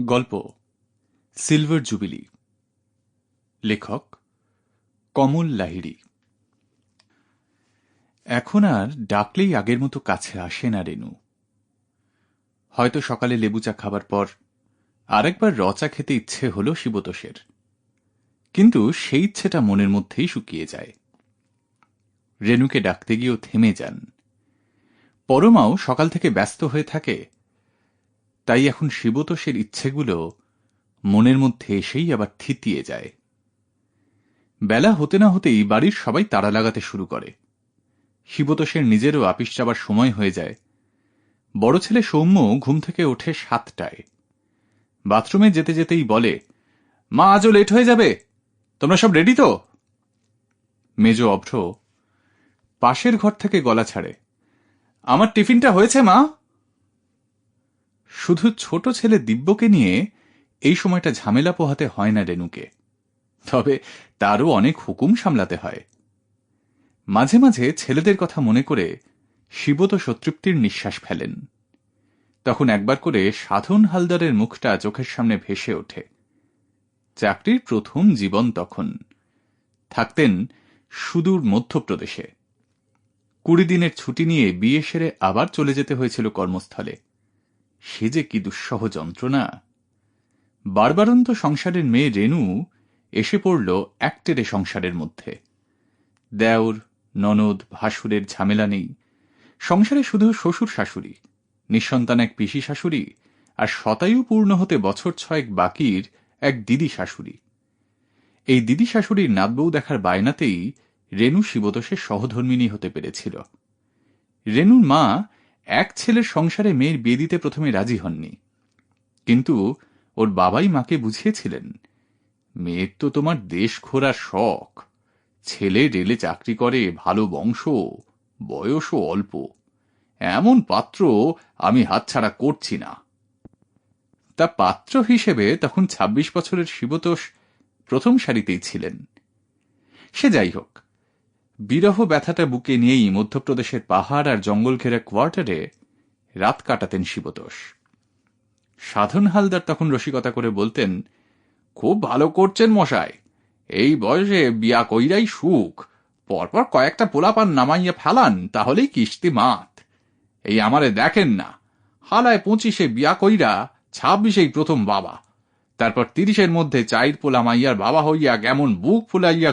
গল্প, silver jubilee. লেখক, কমল লাহিড়ি। এখন আর ডাকলেই আগের মতো কাছে আসে না রেনু। হয়তো সকালে লেবু চা খাবার পর আরেকবার রচা খেতে ইচ্ছে হল শিবতোষের। কিন্তু সেই ইচ্ছেটা মনের মধ্যেই শুকিয়ে যায়। রেনুকে ডাকতে গিয়েও থেমে যান। পরমাও সকাল থেকে ব্যস্ত হয়ে থাকে তাই এখন শিবতোষের ইচ্ছেগুলো মনের মধ্যে এসেই আবার থিতিয়ে যায়। বেলা হতে না হতেই বাড়ির সবাই তাড়া লাগাতে শুরু করে। শিবতোষের নিজেরও আপিস যাবার সময় হয়ে যায়। বড় ছেলে সৌম্য ঘুম থেকে ওঠে সাতটায়। বাথরুমে যেতে যেতেই বলে, মা, আজও লেট হয়ে যাবে? তোমরা সব রেডি তো? মেজ অভ্র পাশের ঘর থেকে গলা ছাড়ে, আমার টিফিনটা হয়েছে, মা? শুধু ছোট ছেলে দিব্যকে নিয়ে এই সময়টা ঝামেলা পোহাতে হয় না রেনুকে তবে তারও অনেক হুকুম সামলাতে হয়। মাঝে মাঝে ছেলেদের কথা মনে করে শিবত সতৃপ্তির নিঃশ্বাস ফেলেন। তখন একবার করে সাধন হালদারের মুখটা চোখের সামনে ভেসে ওঠে। চাকরির প্রথম জীবন তখন। থাকতেন সুদূর মধ্যপ্রদেশে। কুড়ি দিনের ছুটি নিয়ে বিয়ে সেরে আবার চলে যেতে হয়েছিল কর্মস্থলে। সে যে কি দুঃসহ যন্ত্রণা। বারবারন্ত সংসারের মেয়ে রেনু এসে পড়ল একটেরে সংসারের মধ্যে। দেওর, ননদ, ভাসুরের ঝামেলা নেই। সংসারে শুধু শ্বশুর শাশুড়ি, নিঃসন্তান এক পিসি শাশুড়ি আর শতায়ু পূর্ণ হতে বছর ছয়েক বাকির এক দিদি শাশুড়ি। এই দিদি শাশুড়ির নাতবউ দেখার বায়নাতেই রেনু শিবতোষের সহধর্মিনী হতে পেরেছিল। রেনুর মা এক ছেলের সংসারে মেয়ের বিয়ে দিতে প্রথমে রাজি হননি। কিন্তু ওর বাবাই মাকে বুঝিয়েছিলেন, মেয়ের তো তোমার দেশ ঘোরার শখ। ছেলে রেলে চাকরি করে, ভালো বংশ, বয়সও অল্প। এমন পাত্র আমি হাতছাড়া করছি না। তা পাত্র হিসেবে তখন ২৬ বছরের শিবতোষ প্রথম সারিতেই ছিলেন। সে যাই হোক বিরহ ব্যথাটা বুকে নিয়েই মধ্যপ্রদেশের পাহাড় আর জঙ্গল ঘেরা কোয়ার্টারে রাত কাটাতেন শিবতোষ। সাধন হালদার তখন রসিকতা করে বলতেন, খুব ভালো করছেন মশাই। এই বয়সে বিয়া কইরাই সুখ। পরপর কয়েকটা পোলাপান নামাইয়া ফেলান, তাহলেই কিস্তি মাত। এই আমারে দেখেন না। হালায় পঁচিশে বিয়া কইরা ছাব্বিশেই প্রথম বাবা। তারপর তিরিশের মধ্যে চাইর পোলা মাইয়ার বাবা হইয়া কেমন বুক ফুলাইয়া